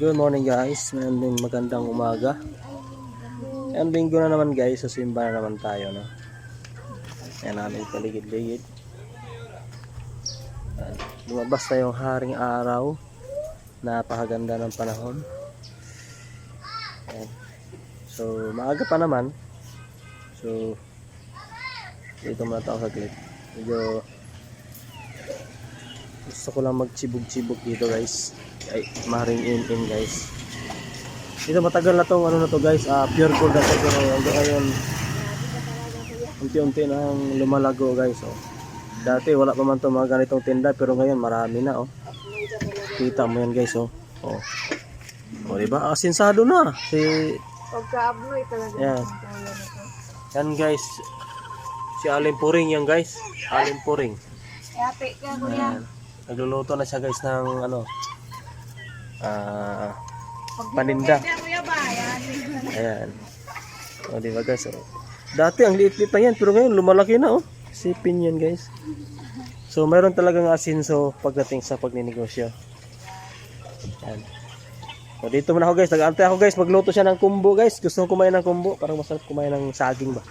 Good morning guys. Magandang magandang umaga. Ayan, linggo na naman guys. Sa simba na naman tayo. No? Ayan namin paligid-ligid. Lumabas na yung haring araw. Napakaganda ng panahon. Ayan. So, maaga pa naman. So, dito muna tayo saglit. Medyo gusto ko lang magchibog-chibog dito guys. Ay maring in-in guys. Dito matagal na tong ano na to guys. Ah pure gold na to pero hanggang ngayon unti-unti nang lumalago guys oh. dati wala pa man to mga ganitong tinda pero ngayon marami na oh. Kita mo yan guys oh. Oh. O diba asinsado na. Si Pagka-abnoy talaga. Yan. Yan guys. Si Alin Puring yan guys. Alin Puring. Yape ka, kuya. Nagluluto na siya guys ng ano ah paninda. Ayan. O di ba guys? Dati ang liit-liit lang yan pero ngayon lumalaki na oh. Sipin yan guys. So mayroon talagang asinso pagdating sa pagninegosyo. Ayan. O dito muna ako guys. Nag-aantay ako guys. Magluto siya ng kumbo guys. Gusto ko kumain ng kumbo. Parang masarap kumain ng saging ba.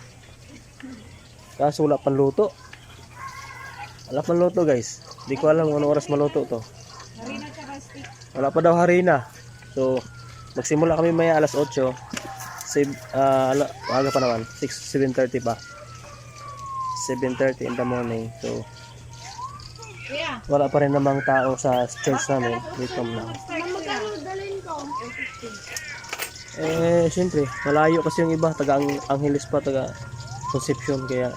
Kaso wala pang luto. Wala pang luto guys. Di ko alam kung oras maluto to. Marina tsaka. Wala pa daw harina. So, magsimula kami maya alas 8. Sib, ah, ala, aga pa naman. 6, 7.30 pa. 7.30 in the morning. So, wala pa rin namang tao sa church namin. Dito na. Dalhin ko? Eh, siyempre, malayo kasi yung iba. Taga ang Angeles pa, taga Concepcion. Kaya,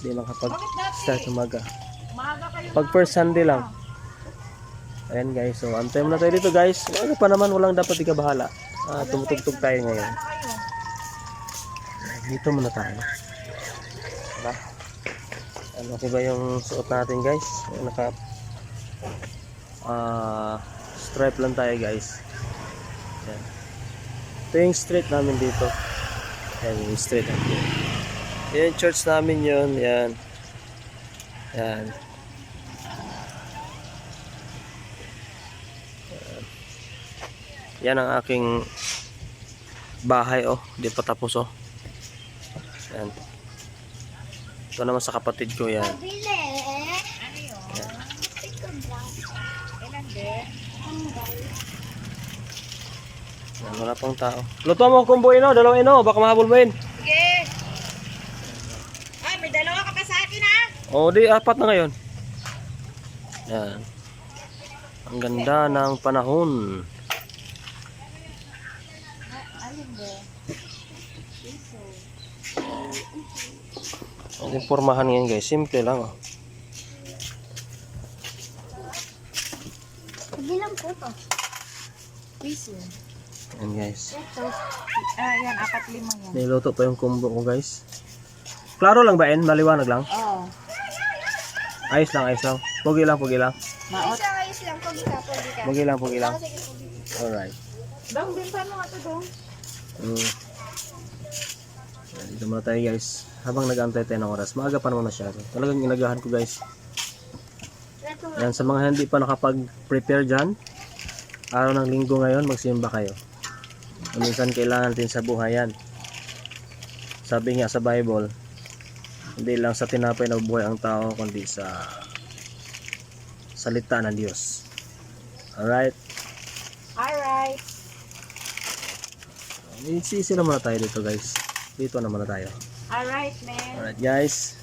di makapag-start umaga. Pag first Sunday lang. Ayan guys, so antay muna tayo dito guys. Ano pa naman, walang dapat ikabahala. Ah, tumutugtog tayo ngayon. Dito muna tayo. Diba? Ano ba yung suot natin guys? Naka ah stripe lang tayo guys. Yan. Ito yung street namin dito. Yan yung street namin. Yan church namin yun. Yan. Yan. Yan ang aking bahay oh. Di pa tapos oh. Yan. Ito naman sa kapatid ko yan. Din? yan wala pang tao. Luto mo kumbo ino, dalawang ino, baka mahabol mo yun. Sige. Ay, may dalawa ka pa sa akin ha? O di, apat na ngayon. Yan. Ang ganda ng panahon. Ang informahan ngayon guys, simple lang oh. Ilan po to? Piso. Yan guys. Ito. Ah, yan. Apat lima yan. Niluto pa yung kumbo ko guys. Klaro lang ba En? Maliwanag lang? Oo. Ayos lang, ayos lang. Pugi lang, pugi lang. Maot. Ayos lang. Pagi ka, pagi ka. Pugi lang, pugi lang. Alright. Dong, bintan mo nga to, Dong. Mm. Dito muna tayo guys. Habang nag-antay tayo ng oras. Maaga pa naman masyado. Talagang inagahan ko guys. Yan, sa mga hindi pa nakapag-prepare dyan. Araw ng linggo ngayon, magsimba kayo. Minsan kailangan din sa buhay yan. Sabi nga sa Bible, hindi lang sa tinapay na buhay ang tao, kundi sa salita ng Diyos. Alright? Alright. Sisi na muna tayo dito guys. Dito na muna tayo. Alright, man. Alright guys.